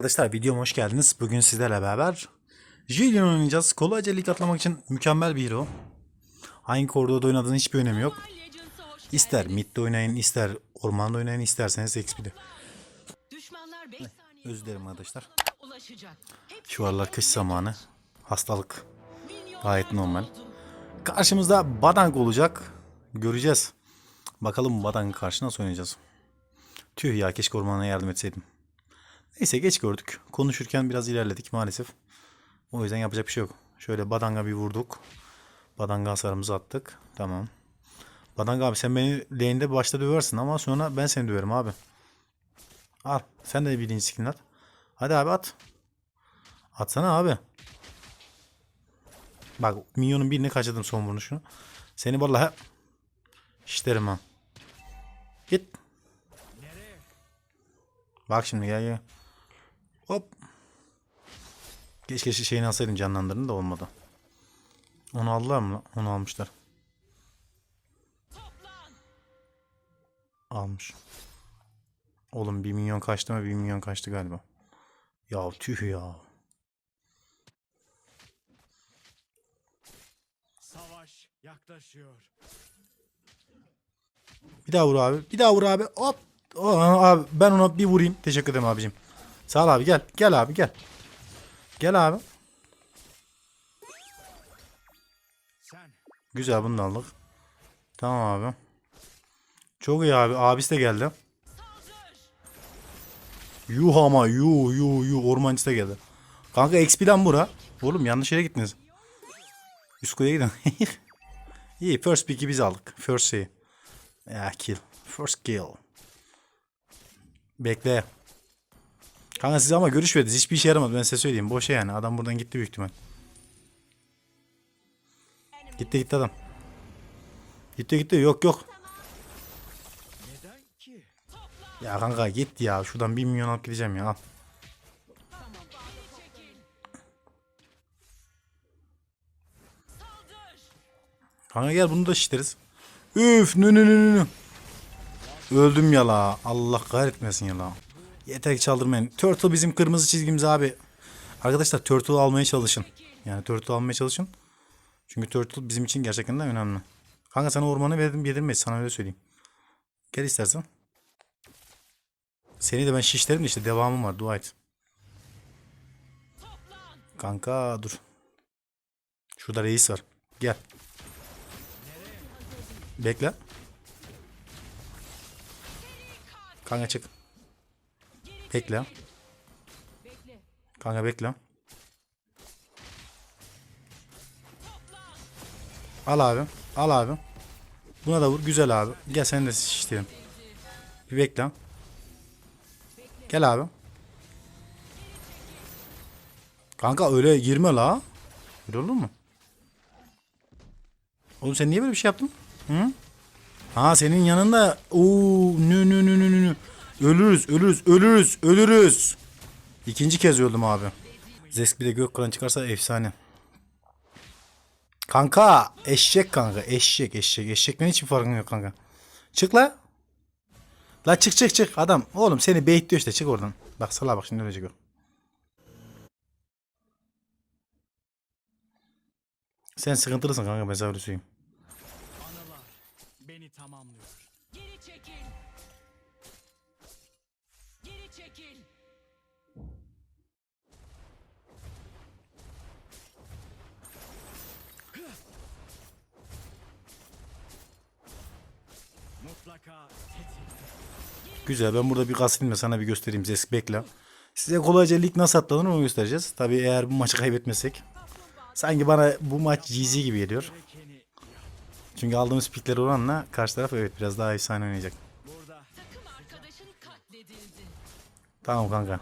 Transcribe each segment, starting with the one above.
Arkadaşlar videoma hoş geldiniz. Bugün sizlerle beraber Julian oynayacağız. Kolayca lig atlamak için mükemmel bir hero. Hangi koridorda oynadığının hiçbir önemi yok. İster midde oynayın, ister ormanda oynayın, isterseniz XP'de. Düşmanlar 5 saniye Özür dilerim arkadaşlar. Şu aralar kış zamanı. Hastalık. Gayet normal. Karşımızda Badang olacak. Göreceğiz. Bakalım Badang'ın karşı nasıl oynayacağız. Tüh ya keşke ormana yardım etseydim. Neyse geç gördük. Konuşurken biraz ilerledik maalesef. O yüzden yapacak bir şey yok. Şöyle Badang'a bir vurduk. Badang'a hasarımızı attık. Tamam. Badang abi sen beni lane'de başta döversin ama sonra ben seni döverim abi. Al. Sen de birinci skin at. Hadi abi at. Atsana abi. Bak minyonun birini kaçırdım son vuruşunu. Seni vallahi işlerim ha. Git. Bak şimdi gel gel. Hop. Keşke şeyini alsaydım canlandırını da olmadı. Onu aldılar mı? Onu almışlar. Almış. Oğlum bir milyon kaçtı mı? Bir milyon kaçtı galiba. Ya tüh ya. Savaş yaklaşıyor. Bir daha vur abi. Bir daha vur abi. Hop. Oh, abi ben ona bir vurayım. Teşekkür ederim abicim. Sağ ol abi gel. Gel abi gel. Gel abi. Güzel bunu aldık. Tamam abi. Çok iyi abi. Abisi de geldi. Yuh ama yuh yuh yuh. Ormancı da geldi. Kanka XP'den bura. Oğlum yanlış yere gittiniz. Üst kuleye gidin. iyi first pick'i biz aldık. First şey. Ya kill. First kill. Bekle. Kanka siz ama görüş verdiniz. Hiçbir işe yaramadı ben size söyleyeyim. Boşa yani. Adam buradan gitti büyük ihtimal. Gitti gitti adam. Gitti gitti yok yok. Ya kanka git ya. Şuradan 1 milyon alıp gideceğim ya. Al. Kanka gel bunu da şişleriz. Üf nü nü nü nü. Öldüm ya la. Allah kahretmesin ya la. Yeter ki çaldırmayın. Turtle bizim kırmızı çizgimiz abi. Arkadaşlar Turtle almaya çalışın. Yani Turtle almaya çalışın. Çünkü Turtle bizim için gerçekten de önemli. Kanka sana ormanı verdim yedirmeyiz. Sana öyle söyleyeyim. Gel istersen. Seni de ben şişlerim de işte devamım var. Dua et. Kanka dur. Şurada reis var. Gel. Bekle. Kanka çık. Bekle. Kanka bekle. Al abi. Al abi. Buna da vur. Güzel abi. Gel sen de şiştirelim. Bir bekle. Gel abi. Kanka öyle girme la. Öyle olur mu? Oğlum sen niye böyle bir şey yaptın? Hı? Ha senin yanında ooo nü nü nü nü nü. Ölürüz, ölürüz, ölürüz, ölürüz. İkinci kez öldüm abi. Zesk bir de gök kıran çıkarsa efsane. Kanka eşek kanka eşek eşek eşekten hiçbir farkın yok kanka. Çık la. La çık çık çık adam. Oğlum seni beyitliyor işte çık oradan. Bak sala bak şimdi ölecek o. Sen sıkıntılısın kanka ben sana beni tamamlıyor. Güzel ben burada bir da sana bir göstereyim Zesk bekle. Size kolayca lig nasıl atlanır onu göstereceğiz. Tabii eğer bu maçı kaybetmesek. Sanki bana bu maç GG gibi geliyor. Çünkü aldığımız pikler oranla karşı taraf evet biraz daha efsane oynayacak. Tamam kanka.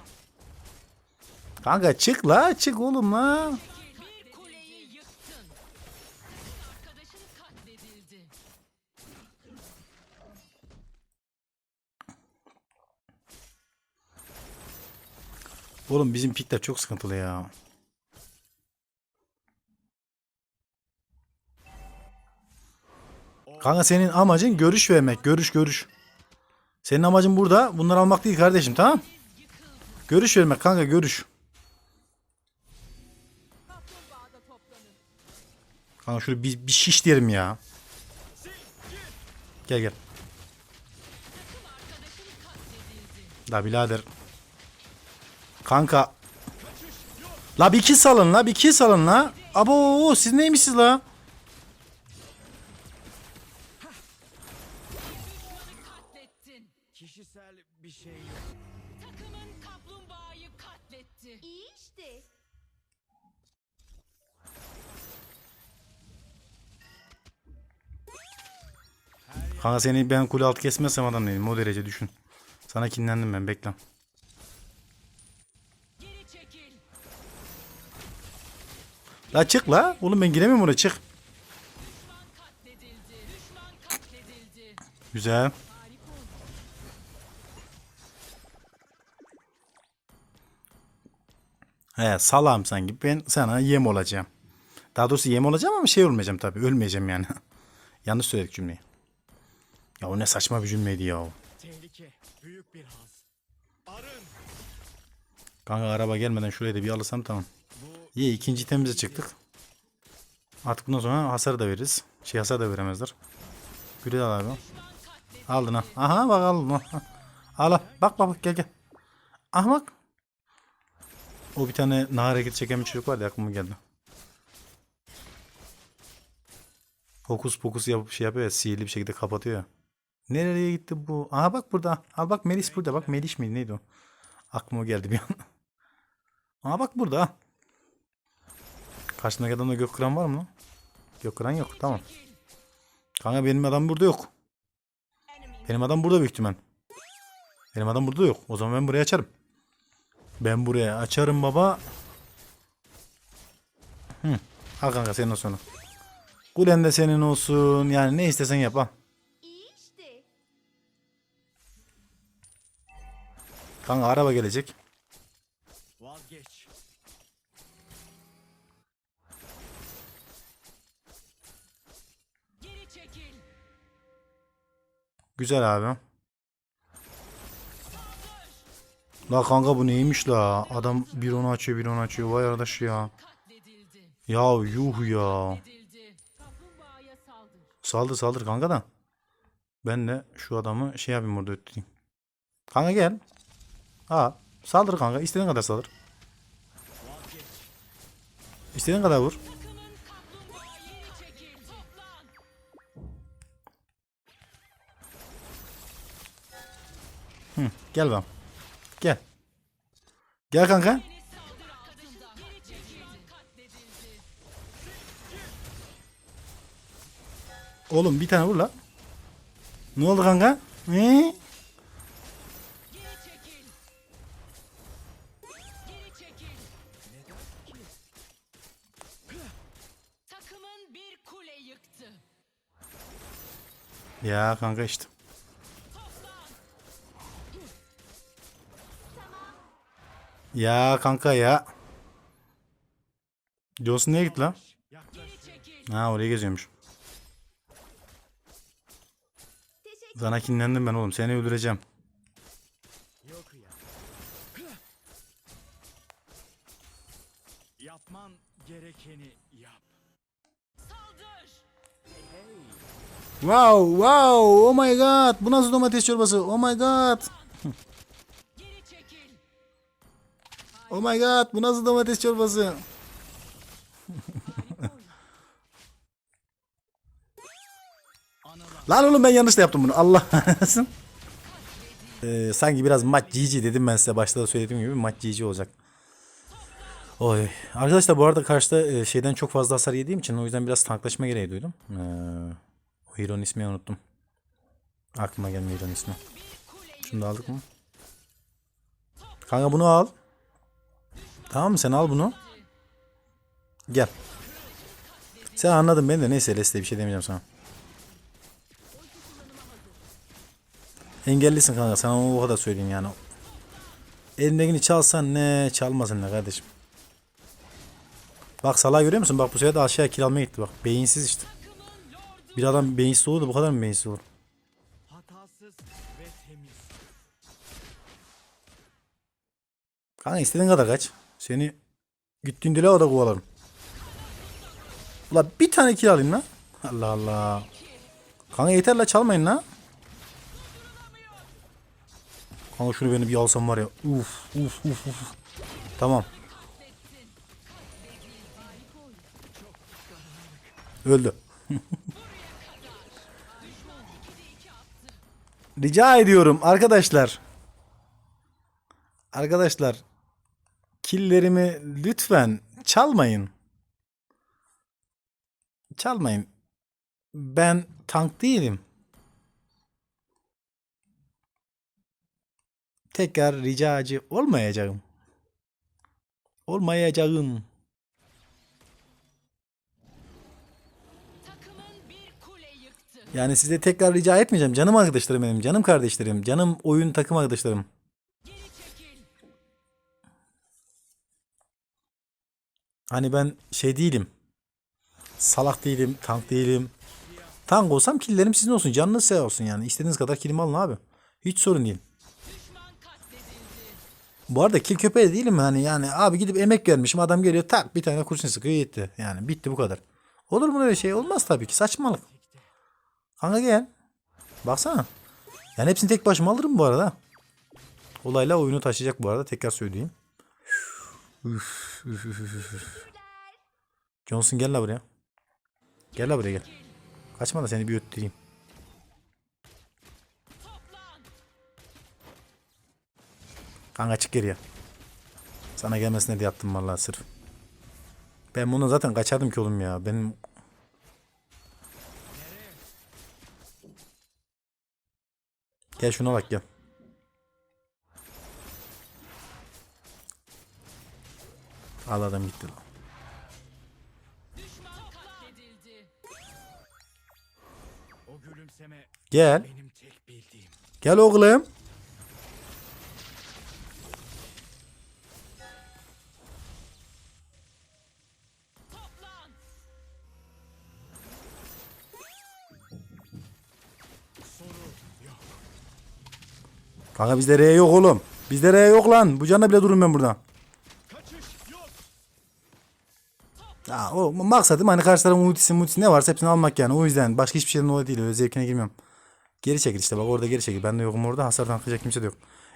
Kanka çık la çık oğlum la. Oğlum bizim pikler çok sıkıntılı ya. Kanka senin amacın görüş vermek. Görüş görüş. Senin amacın burada bunları almak değil kardeşim tamam? Görüş vermek kanka görüş. Kanka şöyle bir, bir şiş derim ya. Gel gel. La birader. Kanka. La bir iki salın la bir iki salın la. Abo siz neymişsiniz la? Katlettin. Kişisel bir şey yok. Takımın kaplumbağayı katletti. İyi işte. Kanka seni ben kule altı kesmezsem adam değilim o derece düşün. Sana kinlendim ben bekle. La çık la. Oğlum ben giremiyorum oraya çık. Güzel. He salam sanki ben sana yem olacağım. Daha doğrusu yem olacağım ama şey olmayacağım tabii ölmeyeceğim yani. Yanlış söyledik cümleyi. Ya o ne saçma bir cümleydi ya. o. Tehlike. Büyük bir haz. Arın. Kanka araba gelmeden şurayı da bir alırsam tamam. Bu İyi ikinci temize çıktık. Artık bundan sonra hasar da veririz. Şey hasar da veremezler. Güle al abi. Aldın ha. Aha bak aldın. ha. Al. Bak bak bak gel gel. Aha bak. O bir tane nar hareket çeken bir çocuk var ya aklıma geldi. Fokus fokus yapıp şey yapıyor ya sihirli bir şekilde kapatıyor ya. Nereye gitti bu? Aha bak burada. Al bak Melis burada. Bak Meliş miydi neydi o? Aklıma geldi bir an. Aha bak burada. Karşındaki adamda gök kıran var mı lan? Gök kıran yok. Tamam. Kanka benim adam burada yok. Benim adam burada büyük ihtimal. Benim adam burada yok. O zaman ben buraya açarım. Ben buraya açarım baba. Hı. Al kanka senin olsun. Kulen de senin olsun. Yani ne istesen yap al. Kanka araba gelecek. Güzel abi. La kanka bu neymiş la? Adam bir onu açıyor bir onu açıyor. Vay arkadaş ya. Ya yuh ya. Saldır. Saldır kanka da. Ben de şu adamı şey yapayım orada öttüreyim. Kanka gel. Ha saldır kanka. İstediğin kadar saldır. İstediğin kadar vur. Gel ben. Gel. Gel kanka. Oğlum bir tane vur la. Ne oldu kanka? Yıktı. Ya kanka işte. Ya kanka ya. Diyorsun niye gitti lan? Ha oraya geziyormuş. Sana kinlendim ben oğlum. Seni öldüreceğim. Yapman gerekeni yap. Saldır. Wow wow oh my god. Bu nasıl domates çorbası? Oh my god. Oh my god. Bu nasıl domates çorbası? Lan oğlum ben yanlış da yaptım bunu. Allah kahretsin. Ee, sanki biraz maç GG dedim ben size başta da söylediğim gibi maç GG olacak. Oy. Arkadaşlar bu arada karşıda e, şeyden çok fazla hasar yediğim için o yüzden biraz tanklaşma gereği duydum. Ee, o hero'nun ismini unuttum. Aklıma gelmiyor hero'nun ismi. Şunu da aldık mı? Kanka bunu al. Tamam mı sen al bunu. Gel. Sen anladın beni de neyse Leslie bir şey demeyeceğim sana. Engellisin kanka sana o kadar söyleyeyim yani. Elindekini çalsan ne çalmasın ne kardeşim. Bak salağı görüyor musun? Bak bu sefer de aşağıya kiralmaya gitti bak. Beyinsiz işte. Bir adam beyinsiz olur da bu kadar mı beyinsiz olur? Kanka istediğin kadar kaç. Seni gittiğin dile da kovalarım. Ula bir tane kill alayım lan. Allah Allah. Kanka yeter la çalmayın la. Kanka şunu beni bir alsam var ya. Uf uf uf uf. Tamam. Öldü. Rica ediyorum arkadaşlar. Arkadaşlar killerimi lütfen çalmayın. Çalmayın. Ben tank değilim. Tekrar ricacı olmayacağım. Olmayacağım. Yani size tekrar rica etmeyeceğim. Canım arkadaşlarım benim. Canım kardeşlerim. Canım oyun takım arkadaşlarım. Hani ben şey değilim. Salak değilim. Tank değilim. Tank olsam killerim sizin olsun. Canınız sağ olsun yani. İstediğiniz kadar kilimi alın abi. Hiç sorun değil. Bu arada kill köpeği değilim hani yani abi gidip emek vermişim adam geliyor tak bir tane kurşun sıkıyor gitti. Yani bitti bu kadar. Olur mu öyle şey? Olmaz tabii ki saçmalık. Kanka gel. Baksana. Yani hepsini tek başıma alırım bu arada. Olayla oyunu taşıyacak bu arada tekrar söyleyeyim. Üf, üf, üf, üf. Johnson gel la buraya. Gel la buraya gel. Kaçma da seni bir öttüreyim. Kanka çık geriye. Sana gelmesine diye yaptım vallahi sırf. Ben bunu zaten kaçardım ki oğlum ya. Benim Gel şuna bak gel. Al adam gitti lan. Gel. Gel oğlum. Kanka bizde R yok oğlum. Bizde R yok lan. Bu canla bile durun ben burada. Kaçış yok. Ya o maksadım hani karşı tarafın ultisi multisi ne varsa hepsini almak yani. O yüzden başka hiçbir şeyden dolayı değil. Öyle zevkine girmiyorum. Geri çekil işte bak orada geri çekil. Ben de yokum orada. Hasar tanklayacak kimse de yok.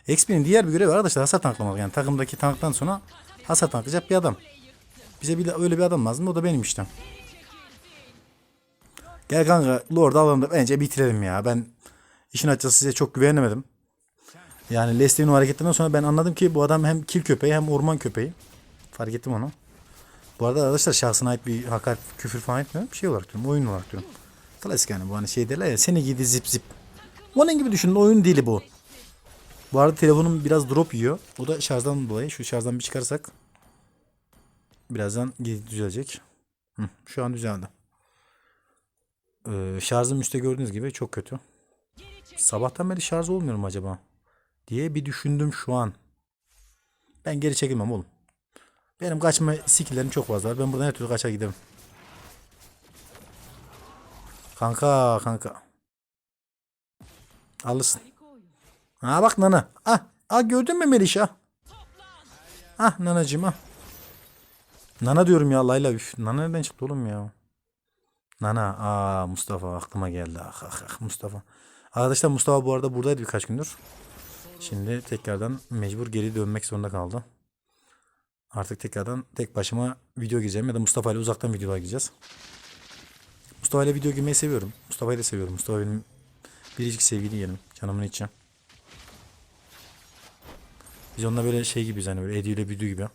XP'nin diğer bir görevi arkadaşlar hasar tanklamak. Yani takımdaki tanktan sonra hasar tanklayacak bir adam. Bize bir öyle bir adam lazım. O da benim işte. Gel kanka Lord alalım da bence bitirelim ya. Ben işin açıkçası size çok güvenemedim. Yani Leslie'nin hareketlerinden sonra ben anladım ki bu adam hem kil köpeği hem orman köpeği. Fark ettim onu. Bu arada arkadaşlar şahsına ait bir hakaret, küfür falan etmiyorum. Şey olarak diyorum, oyun olarak diyorum. Klasik yani bu hani şey derler ya, seni gidi zip zip. Onun gibi düşünün, oyun dili bu. Bu arada telefonum biraz drop yiyor. O da şarjdan dolayı. Şu şarjdan bir çıkarsak birazdan düzelecek. Hı, şu an düzeldi. Ee, şarjım üstte gördüğünüz gibi çok kötü. Sabahtan beri şarj olmuyorum acaba? Diye bir düşündüm şu an. Ben geri çekilmem oğlum. Benim kaçma skillerim çok fazla. Ben buradan her türlü kaçar giderim. Kanka kanka. Alırsın. Ha bak Nana. Ah, ah gördün mü Melişa? Ah Nanacığım ah. Nana diyorum ya Layla. Üf, Nana nereden çıktı oğlum ya? Nana. Aa Mustafa aklıma geldi. Ah, ah, ah Mustafa. Arkadaşlar Mustafa bu arada buradaydı birkaç gündür. Şimdi tekrardan mecbur geri dönmek zorunda kaldı. Artık tekrardan tek başıma video gireceğim ya da Mustafa ile uzaktan videolar gireceğiz. Mustafa ile video girmeyi seviyorum. Mustafa'yı da seviyorum. Mustafa benim biricik sevgili yeğenim. Canımın içi. Biz onunla böyle şey gibiyiz hani böyle Edi ile Büdü gibi.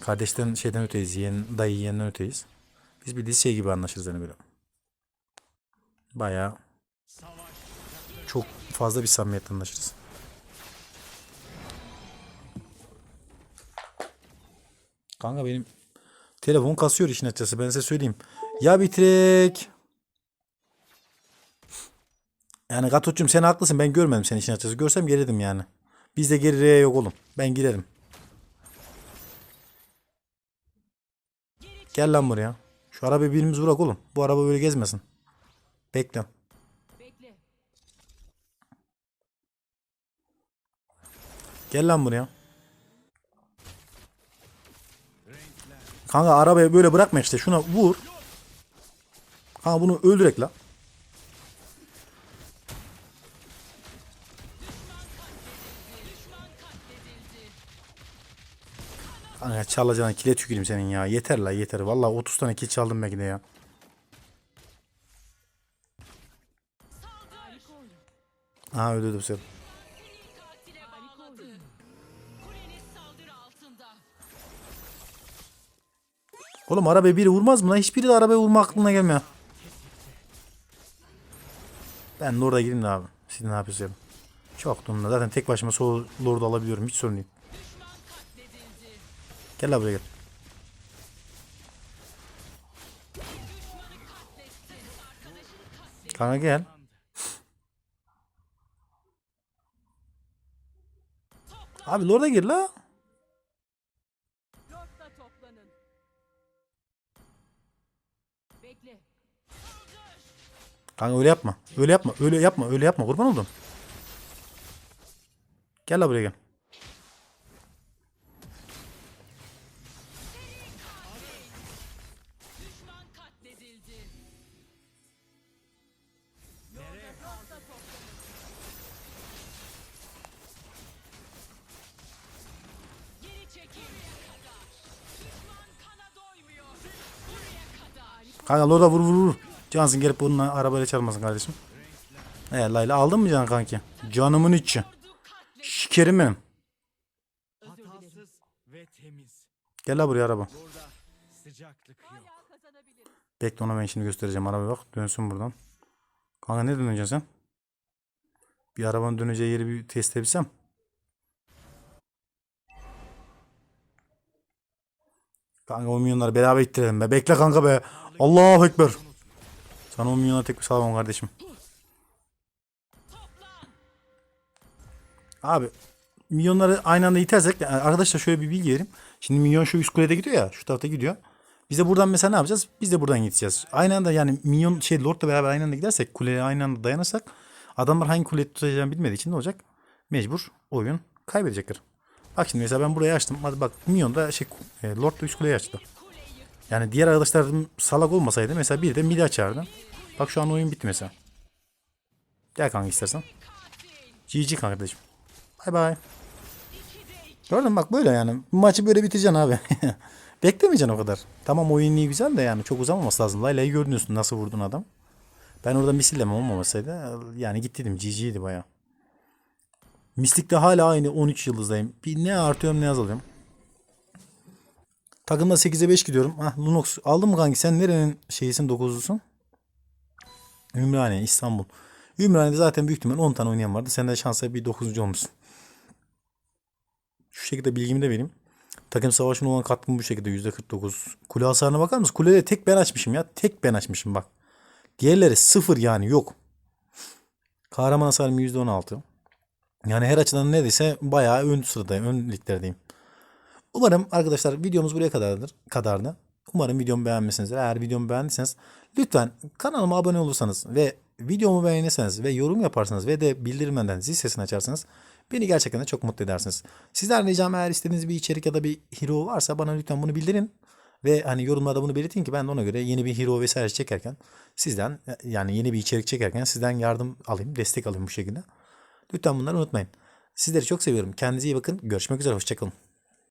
Kardeşten şeyden öteyiz. Yeğen, dayı yeğenden öteyiz. Biz bildiğiniz şey gibi anlaşırız hani böyle. Bayağı çok fazla bir samimiyetle anlaşırız. Kanka benim telefon kasıyor işin açıkçası ben size söyleyeyim. Ya bitirek. Yani Gatoç'cum sen haklısın ben görmedim seni işin açıkçası. Görsem gelirdim yani. Bizde geri R yok oğlum. Ben girerim. Gel lan buraya. Şu arabayı birimiz bırak oğlum. Bu araba böyle gezmesin. Bekle. Gel lan buraya. Kanka arabayı böyle bırakma işte. Şuna vur. Kanka bunu öldürek la. Kanka çalacağına kile tüküreyim senin ya. Yeter la yeter. Vallahi 30 tane kill çaldım belki de ya. Aha öldürdüm seni. Oğlum arabaya biri vurmaz mı lan? Hiçbiri de arabaya vurma aklına gelmiyor. Ben de orada gireyim de abi. Siz ne yapıyorsunuz? Çok durumda. Zaten tek başıma sol lord alabiliyorum. Hiç sorun değil. Gel la buraya gel. Kanka gel. Abi lord'a gir la. Kanka öyle yapma. Öyle yapma. Öyle yapma. Öyle yapma. Kurban oldum. Gel la buraya gel. Kanka lord'a vur vur vur. Cansın gelip bununla arabayla çalmasın kardeşim. He Layla aldın mı can kanki? Canımın içi. Şikerim benim. Gel la buraya araba. Bekle ona ben şimdi göstereceğim. Araba bak. Dönsün buradan. Kanka ne döneceksin sen? Bir arabanın döneceği yeri bir test edebilsem. Kanka o milyonları beraber ittirelim be. Bekle kanka be. Allahu Ekber. Sana o milyonları tek bir sağlamam kardeşim. Abi milyonları aynı anda itersek yani arkadaşlar şöyle bir bilgi vereyim. Şimdi milyon şu üst kulede gidiyor ya şu tarafta gidiyor. Biz de buradan mesela ne yapacağız? Biz de buradan gideceğiz. Aynı anda yani milyon şey Lord'la beraber aynı anda gidersek kuleye aynı anda dayanırsak adamlar hangi kuleyi tutacağını bilmediği için ne olacak? Mecbur oyun kaybedecekler. Bak şimdi mesela ben burayı açtım. Hadi bak milyon da şey e, Lord da üst kuleyi açtı. Yani diğer arkadaşlarım salak olmasaydı mesela bir de midi açardı. Bak şu an oyun bitti mesela. Gel kanka istersen. GG kardeşim. Bay bay. Gördün bak böyle yani. Maçı böyle biteceksin abi. Beklemeyeceksin o kadar. Tamam oyun iyi güzel de yani çok uzamaması lazım. Layla'yı gördünüz nasıl vurdun adam. Ben orada misilleme olmamasaydı yani gittiydim. GG'ydi baya. Mislik'te hala aynı 13 yıldızdayım. Bir ne artıyorum ne azalıyorum. Takımda 8'e 5 gidiyorum. Ah Lunox aldın mı kanki? Sen nerenin şeyisin 9'lusun? Ümraniye İstanbul. Ümraniye'de zaten büyük ihtimal 10 tane oynayan vardı. Sen de şansa bir 9. olmuşsun. Şu şekilde bilgimi de vereyim. Takım savaşına olan katkım bu şekilde %49. Kule hasarına bakar mısın? Kulede tek ben açmışım ya. Tek ben açmışım bak. Diğerleri sıfır yani yok. Kahraman hasarım %16. Yani her açıdan neredeyse bayağı ön sıradayım. Ön liglerdeyim. Umarım arkadaşlar videomuz buraya kadardır. kadardı. Umarım videomu beğenmişsinizdir. Eğer videomu beğendiyseniz lütfen kanalıma abone olursanız ve videomu beğenirseniz ve yorum yaparsanız ve de bildirimlerden zil sesini açarsanız beni gerçekten de çok mutlu edersiniz. Sizden ricam eğer istediğiniz bir içerik ya da bir hero varsa bana lütfen bunu bildirin. Ve hani yorumlarda bunu belirtin ki ben de ona göre yeni bir hero vesaire çekerken sizden yani yeni bir içerik çekerken sizden yardım alayım, destek alayım bu şekilde. Lütfen bunları unutmayın. Sizleri çok seviyorum. Kendinize iyi bakın. Görüşmek üzere. Hoşçakalın.